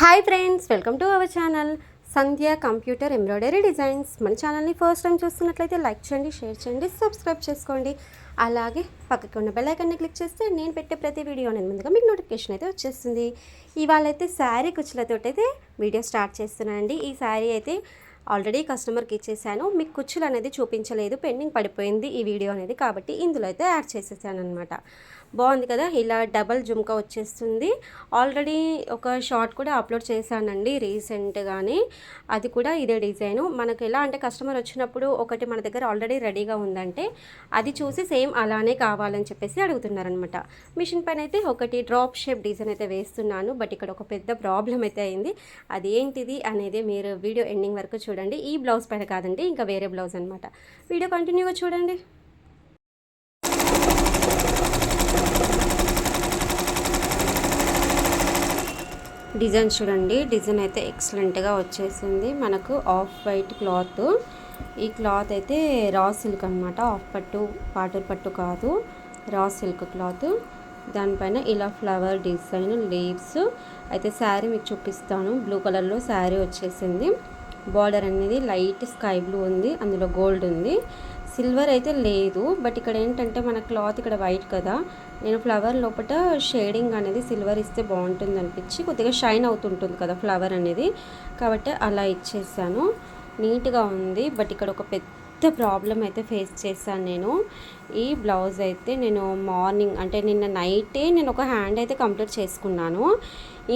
Hi friends welcome to our channel Sandhya computer embroidery designs మన ఛానల్ని first time చూస్తున్నట్లయితే like చేయండి share చేయండి సబ్స్క్రైబ్ చేసుకోండి. అలాగే పక్కకి ఉన్న బెల్ క్లిక్ చేస్తే నేను పెట్టే ప్రతి వీడియో అనేది ముందుగా మీకు నోటిఫికేషన్ అయితే వచ్చేస్తుంది. ఇవాళ అయితే శారీ కుచ్చులతో అయితే వీడియో స్టార్ట్ చేస్తున్నానండి. ఈ శారీ అయితే ఆల్రెడీ కస్టమర్కి ఇచ్చేసాను. మీకు కుచ్చులు అనేది చూపించలేదు. పెండింగ్ పడిపోయింది ఈ వీడియో అనేది కాబట్టి ఇందులో అయితే యాడ్ చేసేసాను అనమాట బాగుంది కదా? ఇలా డబల్ జుమ్కా వచ్చేస్తుంది. ఆల్రెడీ ఒక షార్ట్ కూడా అప్లోడ్ చేశానండి రీసెంట్గానే. అది కూడా ఇదే డిజైను. మనకు ఎలా అంటే కస్టమర్ వచ్చినప్పుడు ఒకటి మన దగ్గర ఆల్రెడీ రెడీగా ఉందంటే అది చూసి సేమ్ అలానే కావాలని చెప్పేసి అడుగుతున్నారనమాట మిషన్ పైన అయితే ఒకటి డ్రాప్ షేప్ డిజైన్ అయితే వేస్తున్నాను. బట్ ఇక్కడ ఒక పెద్ద ప్రాబ్లం అయితే అయింది. అది ఏంటిది అనేది మీరు వీడియో ఎండింగ్ వరకు చూడండి. ఈ బ్లౌజ్ పైన కాదండి ఇంకా వేరే బ్లౌజ్ అనమాట వీడియో కంటిన్యూగా చూడండి. డిజైన్ చూడండి. డిజైన్ అయితే ఎక్సలెంట్గా వచ్చేసింది. మనకు ఆఫ్ వైట్ క్లాత్. ఈ క్లాత్ అయితే రా సిల్క్ అనమాట ఆఫ్ పట్టు పాటూరు పట్టు కాదు. రా సిల్క్ క్లాత్. దానిపైన ఇలా ఫ్లవర్ డిజైన్ లీవ్స్. అయితే శారీ మీకు చూపిస్తాను. బ్లూ కలర్లో శారీ వచ్చేసింది. బార్డర్ అనేది లైట్ స్కై బ్లూ ఉంది అందులో గోల్డ్ ఉంది. సిల్వర్ అయితే లేదు బట్ ఇక్కడ ఏంటంటే మన క్లాత్ ఇక్కడ వైట్ కదా. నేను ఫ్లవర్ లోపల షేడింగ్ అనేది సిల్వర్ ఇస్తే బాగుంటుంది అనిపించి కొద్దిగా షైన్ అవుతుంటుంది కదా ఫ్లవర్ అనేది. కాబట్టి అలా ఇచ్చేసాను. నీట్గా ఉంది బట్ ఇక్కడ ఒక పెద్ద ప్రాబ్లం అయితే ఫేస్ చేశాను నేను. ఈ బ్లౌజ్ అయితే నేను మార్నింగ్ అంటే నిన్న నైటే నేను ఒక హ్యాండ్ అయితే కంప్లీట్ చేసుకున్నాను.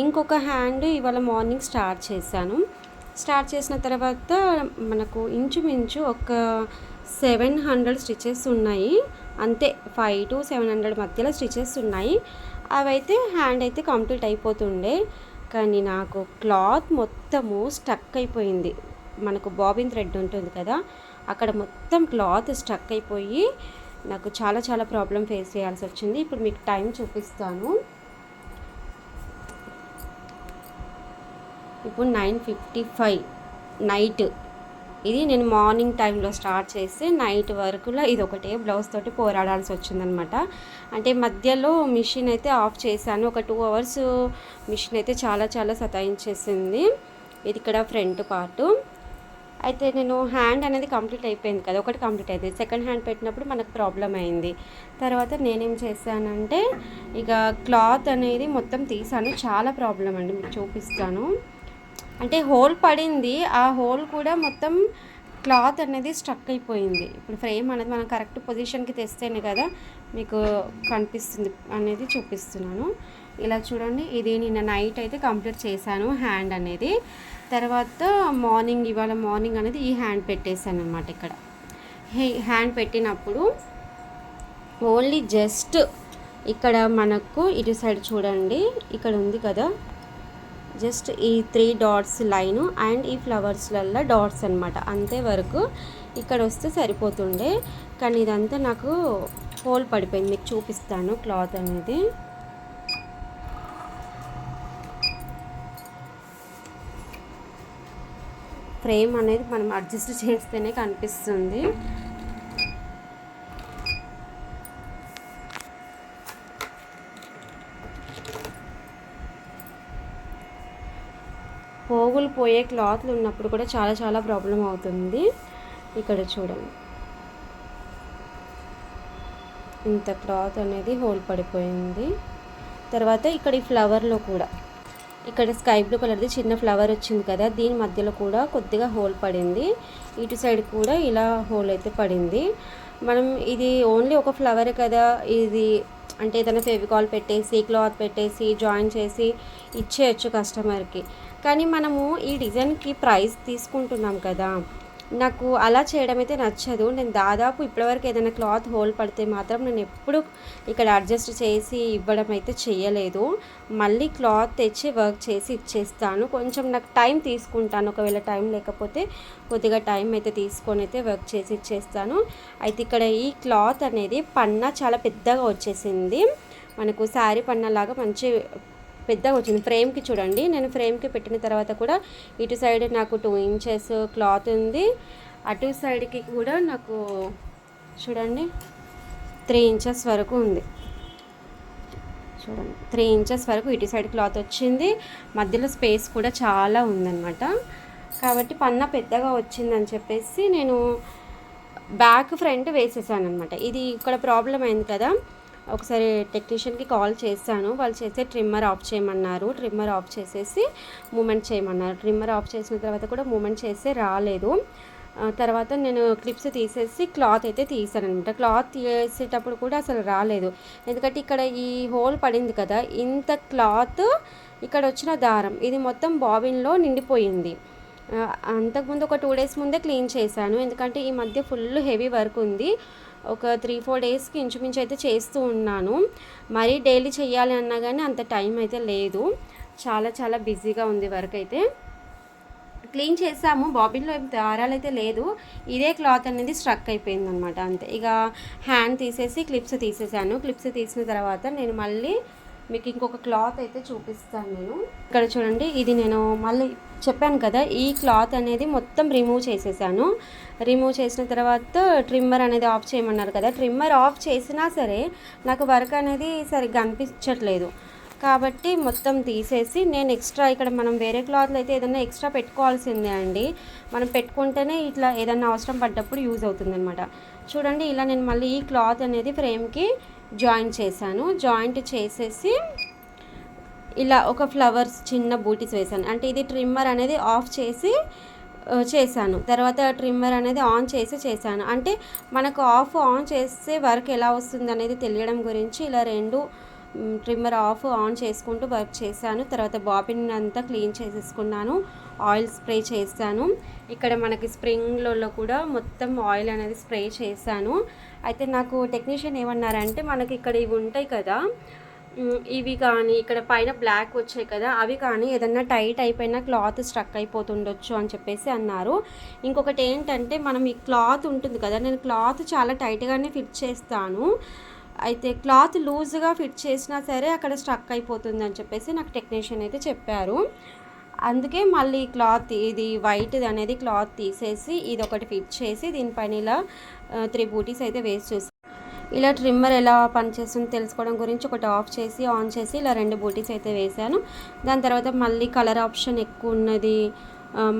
ఇంకొక హ్యాండ్ ఇవాళ మార్నింగ్ స్టార్ట్ చేశాను. స్టార్ట్ చేసిన తర్వాత మనకు ఇంచుమించు ఒక సెవెన్ హండ్రెడ్ స్టిచెస్ ఉన్నాయి. అంతే ఫైవ్ టు సెవెన్ హండ్రెడ్ మధ్యలో స్టిచెస్ ఉన్నాయి. అవైతే హ్యాండ్ అయితే కంప్లీట్ అయిపోతుండే. కానీ నాకు క్లాత్ మొత్తము స్టక్ అయిపోయింది. మనకు బాబిన్ థ్రెడ్ ఉంటుంది కదా అక్కడ మొత్తం క్లాత్ స్టక్ అయిపోయి నాకు చాలా చాలా ప్రాబ్లం ఫేస్ చేయాల్సి వచ్చింది. ఇప్పుడు మీకు టైం చూపిస్తాను. ఇప్పుడు నైన్ ఫిఫ్టీ ఫైవ్ నైట్. ఇది నేను మార్నింగ్ టైంలో స్టార్ట్ చేసి నైట్ వరకులో ఇది ఒకటే బ్లౌజ్ తోటి పోరాడాల్సి వచ్చిందనమాట. అంటే మధ్యలో మిషన్ అయితే ఆఫ్ చేశాను. ఒక టూ అవర్స్ మిషన్ అయితే చాలా చాలా సతాయించేసింది. ఇది ఇక్కడ ఫ్రంట్ పార్ట్. అయితే నేను హ్యాండ్ అనేది కంప్లీట్ అయిపోయింది కదా ఒకటి కంప్లీట్ అయింది. సెకండ్ హ్యాండ్ పెట్టినప్పుడు మనకు ప్రాబ్లం అయింది. తర్వాత నేనేం చేశానంటే ఇక క్లాత్ అనేది మొత్తం తీసాను. చాలా ప్రాబ్లం అండి మీకు చూపిస్తాను. అంటే హోల్ పడింది ఆ హోల్ కూడా మొత్తం క్లాత్ అనేది స్ట్రక్ అయిపోయింది. ఇప్పుడు ఫ్రేమ్ అనేది మనం కరెక్ట్ పొజిషన్కి తెస్తేనే కదా మీకు కనిపిస్తుంది అనేది చూపిస్తున్నాను. ఇలా చూడండి ఇది నిన్న నైట్ అయితే కంప్లీట్ చేశాను హ్యాండ్ అనేది. తర్వాత మార్నింగ్ ఇవాళ మార్నింగ్ అనేది ఈ హ్యాండ్ పెట్టేశాను అనమాట ఇక్కడ. హ్యాండ్ పెట్టినప్పుడు ఓన్లీ జస్ట్ ఇక్కడ మనకు ఇటు సైడ్ చూడండి ఇక్కడ ఉంది కదా. జస్ట్ ఈ త్రీ డాట్స్ లైన్ అండ్ ఈ ఫ్లవర్స్లల్లో డాట్స్ అనమాట అంతే వరకు ఇక్కడ వస్తే సరిపోతుండే. కానీ ఇదంతా నాకు హోల్ పడిపోయింది. మీకు చూపిస్తాను క్లాత్ అనేది. ఫ్రేమ్ అనేది మనం అడ్జస్ట్ చేస్తేనే కనిపిస్తుంది. పోగులు పోయే క్లాత్లు ఉన్నప్పుడు కూడా చాలా చాలా ప్రాబ్లం అవుతుంది. ఇక్కడ చూడండి. ఇంత క్లాత్ అనేది హోల్ పడిపోయింది. తర్వాత ఇక్కడ ఈ ఫ్లవర్లో కూడా. ఇక్కడ స్కై బ్లూ కలర్ది చిన్న ఫ్లవర్ వచ్చింది కదా దీని మధ్యలో కూడా కొద్దిగా హోల్ పడింది. ఇటు సైడ్ కూడా ఇలా హోల్ అయితే పడింది. మనం ఇది ఓన్లీ ఒక ఫ్లవర్ కదా ఇది అంటే ఏదైనా ఫెవికాల్ పెట్టేసి క్లాత్ పెట్టేసి జాయిన్ చేసి ఇచ్చేయచ్చు కస్టమర్కి కానీ మనము ఈ డిజైన్కి ప్రైస్ తీసుకుంటున్నాం కదా. నాకు అలా చేయడం అయితే నచ్చదు. నేను దాదాపు ఇప్పటివరకు ఏదైనా క్లాత్ హోల్ పడితే మాత్రం నేను ఎప్పుడు ఇక్కడ అడ్జస్ట్ చేసి ఇవ్వడం అయితే చేయలేదు. మళ్ళీ క్లాత్ తెచ్చి వర్క్ చేసి ఇచ్చేస్తాను. కొంచెం నాకు టైం తీసుకుంటాను. ఒకవేళ టైం లేకపోతే కొద్దిగా టైం అయితే తీసుకొని అయితే వర్క్ చేసి ఇచ్చేస్తాను. అయితే ఇక్కడ ఈ క్లాత్ అనేది పన్న చాలా పెద్దగా వచ్చేసింది. మనకు శారీ పన్నలాగా మంచి పెద్దగా వచ్చింది. ఫ్రేమ్కి చూడండి. నేను ఫ్రేమ్కి పెట్టిన తర్వాత కూడా ఇటు సైడ్ నాకు టూ ఇంచెస్ క్లాత్ ఉంది. అటు సైడ్కి కూడా నాకు చూడండి త్రీ ఇంచెస్ వరకు ఉంది. చూడండి. త్రీ ఇంచెస్ వరకు ఇటు సైడ్ క్లాత్ వచ్చింది. మధ్యలో స్పేస్ కూడా చాలా ఉందన్నమాట. కాబట్టి పన్న పెద్దగా వచ్చిందని చెప్పేసి నేను బ్యాక్ ఫ్రంట్ వేసేసాను అనమాట ఇది ఇక్కడ ప్రాబ్లం అయింది కదా. ఒకసారి టెక్నీషియన్కి కాల్ చేశాను. వాళ్ళు చేసే ట్రిమ్మర్ ఆఫ్ చేయమన్నారు. ట్రిమ్మర్ ఆఫ్ చేసేసి మూమెంట్ చేయమన్నారు. ట్రిమ్మర్ ఆఫ్ చేసిన తర్వాత కూడా మూమెంట్ చేస్తే రాలేదు. తర్వాత నేను క్లిప్స్ తీసేసి క్లాత్ అయితే తీసాను అనమాట క్లాత్ తీసేటప్పుడు కూడా అసలు రాలేదు. ఎందుకంటే ఇక్కడ ఈ హోల్ పడింది కదా ఇంత క్లాత్ ఇక్కడ వచ్చిన దారం ఇది మొత్తం బాబిన్లో నిండిపోయింది. అంతకుముందు ఒక టూ డేస్ ముందే క్లీన్ చేశాను. ఎందుకంటే ఈ మధ్య ఫుల్ హెవీ వర్క్ ఉంది. ఒక త్రీ ఫోర్ డేస్కి ఇంచుమించు అయితే చేస్తూ ఉన్నాను. మరీ డైలీ చేయాలి అన్నా కానీ అంత టైం అయితే లేదు. చాలా చాలా బిజీగా ఉంది వర్క్ అయితే. క్లీన్ చేసాము. బాబిన్లో దారాలు అయితే లేదు. ఇదే క్లాత్ అనేది స్ట్రక్ అయిపోయింది అనమాట అంతే. ఇక హ్యాండ్ తీసేసి క్లిప్స్ తీసేసాను. క్లిప్స్ తీసిన తర్వాత నేను మళ్ళీ మీకు ఇంకొక క్లాత్ అయితే చూపిస్తాను నేను. ఇక్కడ చూడండి ఇది నేను మళ్ళీ చెప్పాను కదా ఈ క్లాత్ అనేది మొత్తం రిమూవ్ చేసేసాను. రిమూవ్ చేసిన తర్వాత ట్రిమ్మర్ అనేది ఆఫ్ చేయమన్నారు కదా ట్రిమ్మర్ ఆఫ్ చేసినా సరే నాకు వర్క్ అనేది సరిగ్గా అనిపించట్లేదు. కాబట్టి మొత్తం తీసేసి నేను ఎక్స్ట్రా ఇక్కడ మనం వేరే క్లాత్లు అయితే ఏదైనా ఎక్స్ట్రా పెట్టుకోవాల్సిందే అండి. మనం పెట్టుకుంటేనే ఇట్లా ఏదైనా అవసరం పడ్డప్పుడు యూజ్ అవుతుంది అనమాట చూడండి ఇలా నేను మళ్ళీ ఈ క్లాత్ అనేది ఫ్రేమ్కి జాయింట్ చేశాను. జాయింట్ చేసేసి ఇలా ఒక ఫ్లవర్స్ చిన్న బూటీస్ వేసాను అంటే ఇది ట్రిమ్మర్ అనేది ఆఫ్ చేసి చేశాను. తర్వాత ట్రిమ్మర్ అనేది ఆన్ చేసి చేశాను. అంటే మనకు ఆఫ్ ఆన్ చేస్తే వర్క్ ఎలా వస్తుంది అనేది తెలియడం గురించి ఇలా రెండు ట్రిమ్మర్ ఆఫ్ ఆన్ చేసుకుంటూ వర్క్ చేశాను. తర్వాత బాబిన్ అంతా క్లీన్ చేసేసుకున్నాను. ఆయిల్ స్ప్రే చేశాను. ఇక్కడ మనకి స్ప్రింగ్లలో కూడా మొత్తం ఆయిల్ అనేది స్ప్రే చేశాను. అయితే నాకు టెక్నీషియన్ ఏమన్నారంటే మనకి ఇక్కడ ఇవి ఉంటాయి కదా ఇవి కానీ ఇక్కడ పైన బ్లాక్ వచ్చాయి కదా అవి కానీ ఏదన్నా టైట్ అయిపోయిన క్లాత్ స్ట్రక్ అయిపోతుండొచ్చు అని చెప్పేసి అన్నారు. ఇంకొకటి ఏంటంటే మనం ఈ క్లాత్ ఉంటుంది కదా నేను క్లాత్ చాలా టైట్గానే ఫిట్ చేస్తాను. అయితే క్లాత్ లూజ్గా ఫిట్ చేసినా సరే అక్కడ స్ట్రక్ అయిపోతుంది అని చెప్పేసి నాకు టెక్నీషియన్ అయితే చెప్పారు. అందుకే మళ్ళీ క్లాత్ ఇది వైట్ అనేది క్లాత్ తీసేసి ఇది ఒకటి ఫిట్ చేసి దీనిపైన ఇలా త్రీ బూటీస్ అయితే వేస్ట్ చేసి ఇలా ట్రిమ్మర్ ఎలా పనిచేస్తుందో తెలుసుకోవడం గురించి ఒకటి ఆఫ్ చేసి ఆన్ చేసి ఇలా రెండు బూటీస్ అయితే వేశాను దాని తర్వాత మళ్ళీ కలర్ ఆప్షన్ ఎక్కువ ఉన్నది.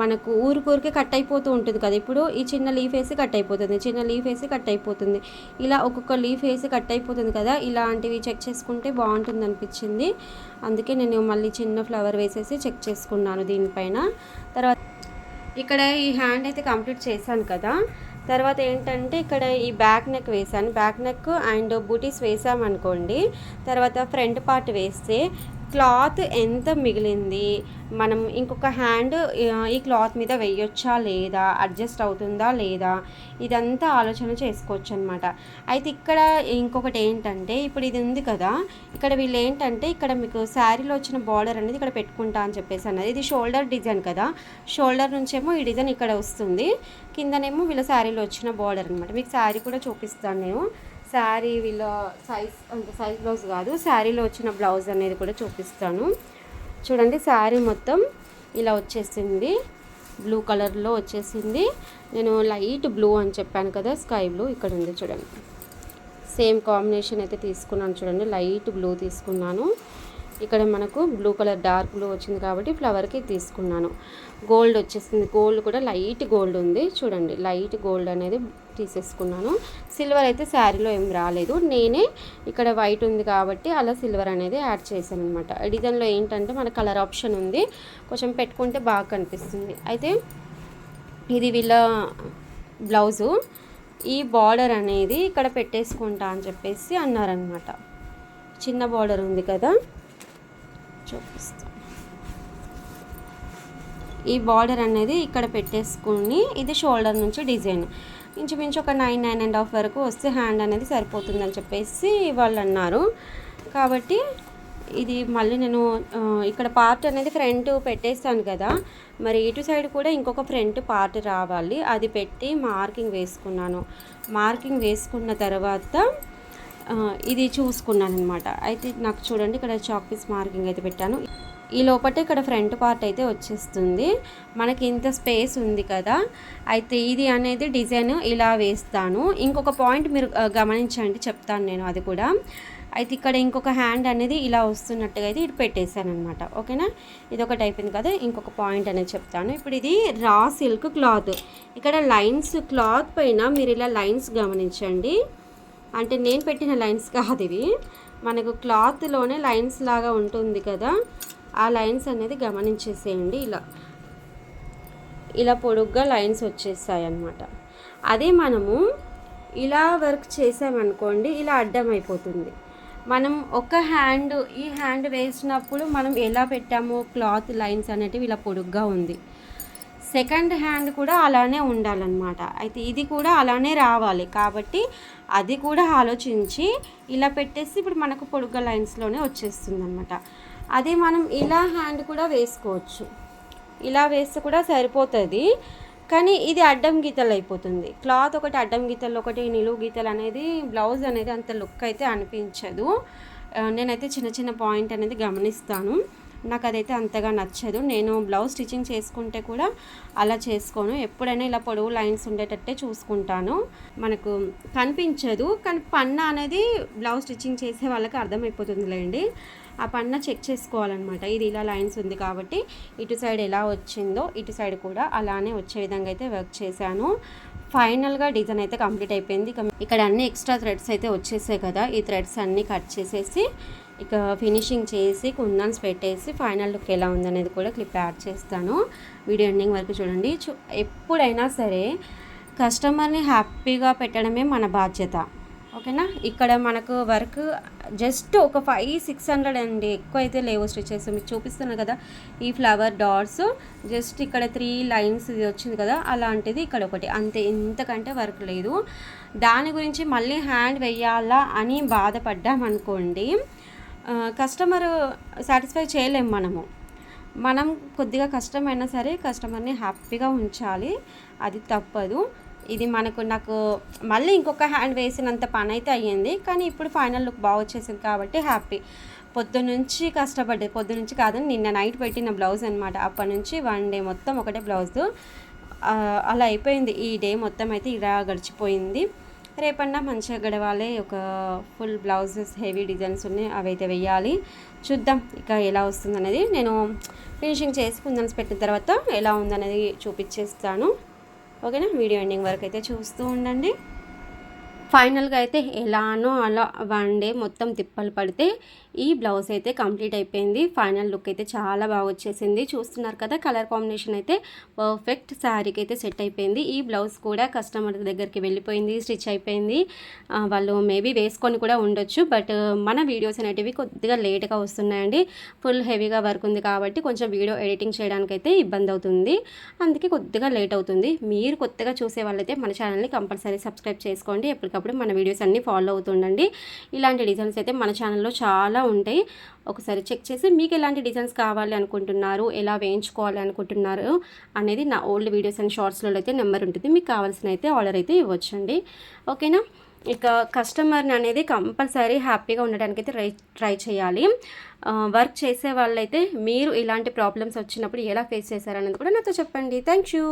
మనకు ఊరికూరికే కట్ అయిపోతూ ఉంటుంది కదా. ఇప్పుడు ఈ చిన్న లీఫ్ వేసి కట్ అయిపోతుంది. చిన్న లీఫ్ వేసి కట్ అయిపోతుంది. ఇలా ఒక్కొక్క లీఫ్ వేసి కట్ అయిపోతుంది కదా. ఇలాంటివి చెక్ చేసుకుంటే బాగుంటుంది అనిపించింది. అందుకే నేను మళ్ళీ చిన్న ఫ్లవర్ వేసేసి చెక్ చేసుకున్నాను దీనిపైన. తర్వాత ఇక్కడ ఈ హ్యాండ్ అయితే కంప్లీట్ చేశాను కదా. తర్వాత ఏంటంటే ఇక్కడ ఈ బ్యాక్ నెక్ వేసాను బ్యాక్ నెక్ అండ్ బూటీస్ వేసామనుకోండి తర్వాత ఫ్రంట్ పార్ట్ వేస్తే క్లాత్ ఎంత మిగిలింది? మనం ఇంకొక హ్యాండ్ ఈ క్లాత్ మీద వేయొచ్చా లేదా? అడ్జస్ట్ అవుతుందా లేదా? ఇదంతా ఆలోచన చేసుకోవచ్చు అనమాట అయితే ఇక్కడ ఇంకొకటి ఏంటంటే ఇప్పుడు ఇది ఉంది కదా ఇక్కడ వీళ్ళు ఏంటంటే ఇక్కడ మీకు శారీలో వచ్చిన బార్డర్ అనేది ఇక్కడ పెట్టుకుంటా అని చెప్పేసి అన్నది. ఇది షోల్డర్ డిజైన్ కదా షోల్డర్ నుంచేమో ఈ డిజైన్ ఇక్కడ వస్తుంది. కిందనేమో వీళ్ళ శారీలో వచ్చిన బార్డర్ అనమాట మీకు శారీ కూడా చూపిస్తాను నేను. శారీ వీళ్ళ సైజ్ అంటే సైజ్ బ్లౌజ్ కాదు. శారీలో వచ్చిన బ్లౌజ్ అనేది కూడా చూపిస్తాను. చూడండి శారీ మొత్తం ఇలా వచ్చేసింది. బ్లూ కలర్లో వచ్చేసింది. నేను లైట్ బ్లూ అని చెప్పాను కదా స్కై బ్లూ ఇక్కడ ఉంది చూడండి. సేమ్ కాంబినేషన్ అయితే తీసుకున్నాను చూడండి. లైట్ బ్లూ తీసుకున్నాను. ఇక్కడ మనకు బ్లూ కలర్ డార్క్ బ్లూ వచ్చింది కాబట్టి ఫ్లవర్కి తీసుకున్నాను. గోల్డ్ వచ్చేసింది. గోల్డ్ కూడా లైట్ గోల్డ్ ఉంది. చూడండి లైట్ గోల్డ్ అనేది తీసేసుకున్నాను. సిల్వర్ అయితే శారీలో ఏం రాలేదు. నేనే ఇక్కడ వైట్ ఉంది కాబట్టి అలా సిల్వర్ అనేది యాడ్ చేశాను అనమాట డిజైన్లో ఏంటంటే మన కలర్ ఆప్షన్ ఉంది. కొంచెం పెట్టుకుంటే బాగా కనిపిస్తుంది. అయితే ఇది వీళ్ళ బ్లౌజు ఈ బార్డర్ అనేది ఇక్కడ పెట్టేసుకుంటా అని చెప్పేసి అన్నారనమాట చిన్న బార్డర్ ఉంది కదా. చూపిస్తాను ఈ బార్డర్ అనేది ఇక్కడ పెట్టేసుకుని ఇది షోల్డర్ నుంచి డిజైన్ ఇంచుమించు ఒక నైన్ నైన్ అండ్ హాఫ్ వరకు వస్తే హ్యాండ్ అనేది సరిపోతుందని చెప్పేసి వాళ్ళు అన్నారు. కాబట్టి ఇది మళ్ళీ నేను ఇక్కడ పార్ట్ అనేది ఫ్రంట్ పెట్టేస్తాను కదా. మరి ఇటు సైడ్ కూడా ఇంకొక ఫ్రంట్ పార్ట్ రావాలి. అది పెట్టి మార్కింగ్ వేసుకున్నాను. మార్కింగ్ వేసుకున్న తర్వాత ఇది చూసుకున్నాను అనమాట అయితే నాకు చూడండి ఇక్కడ చాక్ పీస్ మార్కింగ్ అయితే పెట్టాను. ఈ లోపట ఇక్కడ ఫ్రంట్ పార్ట్ అయితే వచ్చేస్తుంది. మనకి ఇంత స్పేస్ ఉంది కదా. అయితే ఇది అనేది డిజైన్ ఇలా వేస్తాను. ఇంకొక పాయింట్ మీరు గమనించండి చెప్తాను నేను అది కూడా. అయితే ఇక్కడ ఇంకొక హ్యాండ్ అనేది ఇలా వస్తున్నట్టుగా అయితే ఇటు పెట్టేశాను అనమాట ఓకేనా? ఇది ఒకటి అయిపోయింది కదా ఇంకొక పాయింట్ అనేది చెప్తాను. ఇప్పుడు ఇది రా సిల్క్ క్లాత్ ఇక్కడ లైన్స్ క్లాత్ పైన మీరు ఇలా లైన్స్ గమనించండి. అంటే నేను పెట్టిన లైన్స్ కాదు ఇవి. మనకు క్లాత్లోనే లైన్స్ లాగా ఉంటుంది కదా. ఆ లైన్స్ అనేది గమనించేసేయండి ఇలా. ఇలా పొడుగ్గా లైన్స్ వచ్చేసాయి అన్నమాట అదే మనము ఇలా వర్క్ చేసామనుకోండి ఇలా అడ్డం అయిపోతుంది. మనం ఒక హ్యాండ్ ఈ హ్యాండ్ వేసినప్పుడు మనం ఎలా పెట్టామో క్లాత్ లైన్స్ అనేటివి ఇలా పొడుగ్గా ఉంది. సెకండ్ హ్యాండ్ కూడా అలానే ఉండాలన్నమాట. అయితే ఇది కూడా అలానే రావాలి. కాబట్టి అది కూడా ఆలోచించి ఇలా పెట్టేసి ఇప్పుడు మనకు పొడుగ్గా లైన్స్లోనే వచ్చేస్తుంది అనమాట అదే మనం ఇలా హ్యాండ్ కూడా వేసుకోవచ్చు. ఇలా వేస్తే కూడా సరిపోతుంది. కానీ ఇది అడ్డం గీతలు అయిపోతుంది. క్లాత్ ఒకటి అడ్డం గీతలు ఒకటి నిలువు గీతలు అనేది బ్లౌజ్ అనేది అంత లుక్ అయితే అనిపించదు. నేనైతే చిన్న చిన్న పాయింట్ అనేది గమనిస్తాను. నాకు అదైతే అంతగా నచ్చదు. నేను బ్లౌజ్ స్టిచ్చింగ్ చేసుకుంటే కూడా అలా చేసుకోను. ఎప్పుడైనా ఇలా పొడవు లైన్స్ ఉండేటట్టే చూసుకుంటాను. మనకు కనిపించదు. కానీ పన్న అనేది బ్లౌజ్ స్టిచ్చింగ్ చేసే వాళ్ళకి అర్థమైపోతుందిలేండి. ఆ పన్న చెక్ చేసుకోవాలన్నమాట. ఇది ఇలా లైన్స్ ఉంది కాబట్టి ఇటు సైడ్ ఎలా వచ్చిందో ఇటు సైడ్ కూడా అలానే వచ్చే విధంగా అయితే వర్క్ చేశాను. ఫైనల్గా డిజైన్ అయితే కంప్లీట్ అయిపోయింది. ఇక ఇక్కడ అన్ని ఎక్స్ట్రా థ్రెడ్స్ అయితే వచ్చేసాయి కదా. ఈ థ్రెడ్స్ అన్నీ కట్ చేసేసి ఇక ఫినిషింగ్ చేసి కుందన్స్ పెట్టేసి ఫైనల్ లుక్ ఎలా ఉందనేది కూడా క్లిప్ యాడ్ చేస్తాను. వీడియో ఎండింగ్ వరకు చూడండి. చూ ఎప్పుడైనా సరే కస్టమర్ని హ్యాపీగా పెట్టడమే మన బాధ్యత. ఓకేనా? ఇక్కడ మనకు వర్క్ జస్ట్ ఒక ఫైవ్ సిక్స్ హండ్రెడ్ అండి. ఎక్కువ అయితే లేవు స్టిచెస్ మీకు చూపిస్తున్నాను కదా. ఈ ఫ్లవర్ డాట్స్. జస్ట్ ఇక్కడ త్రీ లైన్స్ ఇది వచ్చింది కదా. అలాంటిది ఇక్కడ ఒకటి. అంతే. ఇంతకంటే వర్క్ లేదు. దాని గురించి మళ్ళీ హ్యాండ్ వెయ్యాలా అని బాధపడ్డామనుకోండి అనుకోండి కస్టమర్ సాటిస్ఫై చేయలేము మనము. మనం కొద్దిగా కష్టమైనా సరే కస్టమర్ని హ్యాపీగా ఉంచాలి. అది తప్పదు. ఇది మనకు నాకు మళ్ళీ ఇంకొక హ్యాండ్ వేసినంత పని అయితే అయ్యింది. కానీ ఇప్పుడు ఫైనల్ లుక్ బాగా వచ్చేసింది కాబట్టి హ్యాపీ పొద్దునుంచి కష్టపడ్డది పొద్దునుంచి కాదని నిన్న నైట్ పెట్టిన బ్లౌజ్ అనమాట అప్పటి నుంచి వన్ డే మొత్తం ఒకటే బ్లౌజ్ అలా అయిపోయింది. ఈ డే మొత్తం అయితే ఇలా గడిచిపోయింది. రేపన్నా మంచిగా గడవాలి. ఒక ఫుల్ బ్లౌజెస్ హెవీ డిజైన్స్ ఉన్నాయి. అవి అయితే వెయ్యాలి. చూద్దాం ఇక ఎలా వస్తుంది అనేది నేను ఫినిషింగ్ చేసి కుందన్స్ పెట్టిన తర్వాత ఎలా ఉందనేది చూపించేస్తాను. ఓకేనా? వీడియో ఎండింగ్ వరకు అయితే చూస్తూ ఉండండి. ఫైనల్గా అయితే ఎలానో అలా వన్ డే మొత్తం తిప్పలు పడితే ఈ బ్లౌజ్ అయితే కంప్లీట్ అయిపోయింది. ఫైనల్ లుక్ అయితే చాలా బాగా వచ్చేసింది. చూస్తున్నారు కదా కలర్ కాంబినేషన్ అయితే పర్ఫెక్ట్ శారీకి అయితే సెట్ అయిపోయింది. ఈ బ్లౌజ్ కూడా కస్టమర్ దగ్గరికి వెళ్ళిపోయింది స్టిచ్ అయిపోయింది. వాళ్ళు మేబీ వేసుకొని కూడా ఉండొచ్చు బట్ మన వీడియోస్ అనేటివి కొద్దిగా లేట్గా వస్తున్నాయండి. ఫుల్ హెవీగా వర్క్ ఉంది కాబట్టి కొంచెం వీడియో ఎడిటింగ్ చేయడానికి అయితే ఇబ్బంది అవుతుంది. అందుకే కొద్దిగా లేట్ అవుతుంది. మీరు కొత్తగా చూసే వాళ్ళైతే మన ఛానల్ని కంపల్సరీ సబ్స్క్రైబ్ చేసుకోండి. ఎప్పటికప్పుడు మన వీడియోస్ అన్నీ ఫాలో అవుతుండండి. ఇలాంటి డిజైన్స్ అయితే మన ఛానల్లో చాలా ఉంటాయి. ఒకసారి చెక్ చేసి మీకు ఎలాంటి డిజైన్స్ కావాలి అనుకుంటున్నారు ఎలా వేయించుకోవాలి అనుకుంటున్నారు అనేది నా ఓల్డ్ వీడియోస్ అండ్ షార్ట్స్లో అయితే నెంబర్ ఉంటుంది. మీకు కావాల్సిన అయితే ఆర్డర్ అయితే ఇవ్వచ్చండి. ఓకేనా? ఇక కస్టమర్ని అనేది కంపల్సరీ హ్యాపీగా ఉండడానికి అయితే ట్రై ట్రై చేయాలి. వర్క్ చేసే వాళ్ళైతే మీరు ఇలాంటి ప్రాబ్లమ్స్ వచ్చినప్పుడు ఎలా ఫేస్ చేశారనేది కూడా నాతో చెప్పండి. Thank you